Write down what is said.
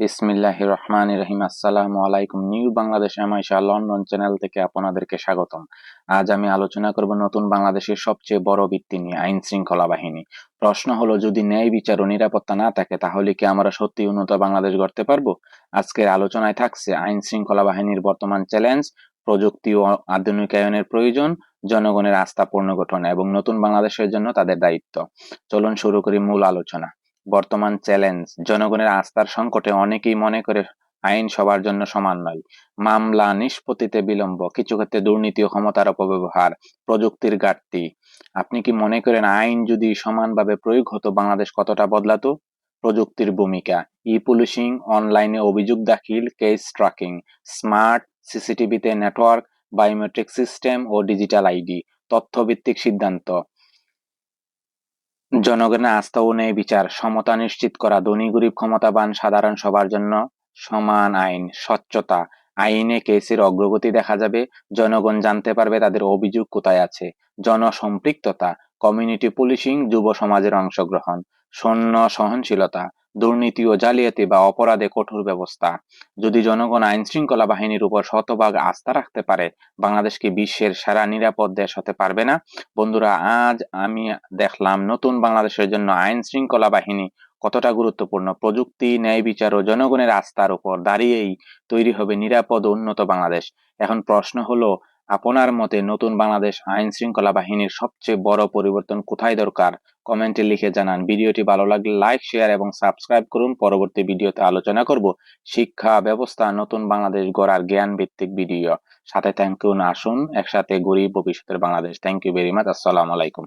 বিসমিল্লাহ রহমান রহিম। আসসালামু আলাইকুম নিউ বাংলাদেশ এমাইশা লন্ডন চ্যানেল থেকে আপনাদেরকে স্বাগতম। আজ আমি আলোচনা করব নতুন বাংলাদেশের সবচেয়ে বড় ভিত্তি নিয়ে, আইন শৃঙ্খলা বাহিনী। প্রশ্ন হলো, যদি ন্যায় বিচার ও নিরাপত্তা না থাকে, তাহলে কি আমরা সত্যি উন্নত বাংলাদেশ গড়তে পারব? আজকের আলোচনায় থাকছে আইন শৃঙ্খলা বাহিনীর বর্তমান চ্যালেঞ্জ, প্রযুক্তি ও আধুনিকায়নের প্রয়োজন, জনগণের আস্থা পুনর্গঠন এবং নতুন বাংলাদেশের জন্য তাদের দায়িত্ব। চলুন শুরু করি মূল আলোচনা। বর্তমান চ্যালেঞ্জ। জনগণের আস্থার সংকটে অনেকেই মনে করে আইন সবার জন্য সমান নয়। মামলা, নিষ্পত্তিতে বিলম্ব, কিছু ক্ষেত্রে দুর্নীতি ও ক্ষমতার অপব্যবহার, প্রযুক্তির ঘাটতি। আপনি কি মনে করেন আইন যদি সমানভাবে প্রয়োগ হতো, বাংলাদেশ কতটা বদলাতো? প্রযুক্তির ভূমিকা। ই পুলিশিং অনলাইনে অভিযোগ দাখিল, কেস ট্র্যাকিং স্মার্ট সিসিটিভিতে নেটওয়ার্ক, বায়োমেট্রিক সিস্টেম ও ডিজিটাল আইডি, তথ্যভিত্তিক সিদ্ধান্ত। জনগণের আস্থা ও ন্যায় বিচার, সমতা নিশ্চিত করা, ধনী গরিব ক্ষমতাবান সাধারণ সবার জন্য সমান আইন, স্বচ্ছতা। আইনে কেসের অগ্রগতি দেখা যাবে, জনগণ জানতে পারবে তাদের অভিযোগ কোথায় আছে। জনসম্পৃক্ততা, কমিউনিটি পুলিশিং, যুব সমাজের অংশগ্রহণ, সৈন্য সহনশীলতা দুর্নীতি ও জালিয়াতি বা অপরাধে কঠোর ব্যবস্থা। যদি জনগণ আইন শৃঙ্খলা বাহিনীর উপর শতভাগ আস্থা রাখতে পারে, বাংলাদেশ কি বিশ্বের সেরা নিরাপদ দেশ হতে পারবে না? বন্ধুরা, আজ আমি দেখলাম নতুন বাংলাদেশের জন্য আইন শৃঙ্খলা বাহিনী কতটা গুরুত্বপূর্ণ। প্রযুক্তি, ন্যায় বিচার ও জনগণের আস্থার উপর দাঁড়িয়েই তৈরি হবে নিরাপদ উন্নত বাংলাদেশ। এখন প্রশ্ন হলো আপনার মতে নতুন বাংলাদেশ আইন শৃঙ্খলা বাহিনীর সবচেয়ে বড় পরিবর্তন কোথায় দরকার? কমেন্টে লিখে জানান। ভিডিওটি ভালো লাগলে লাইক, শেয়ার এবং সাবস্ক্রাইব করুন। পরবর্তী ভিডিওতে আলোচনা করব শিক্ষা ব্যবস্থা, নতুন বাংলাদেশ গড়ার জ্ঞান ভিত্তিক ভিডিও। সাথে থ্যাংক ইউ আসুন। একসাথে গরিব ভবিষ্যতের Bangladesh. Thank you very much আসসালামু আলাইকুম.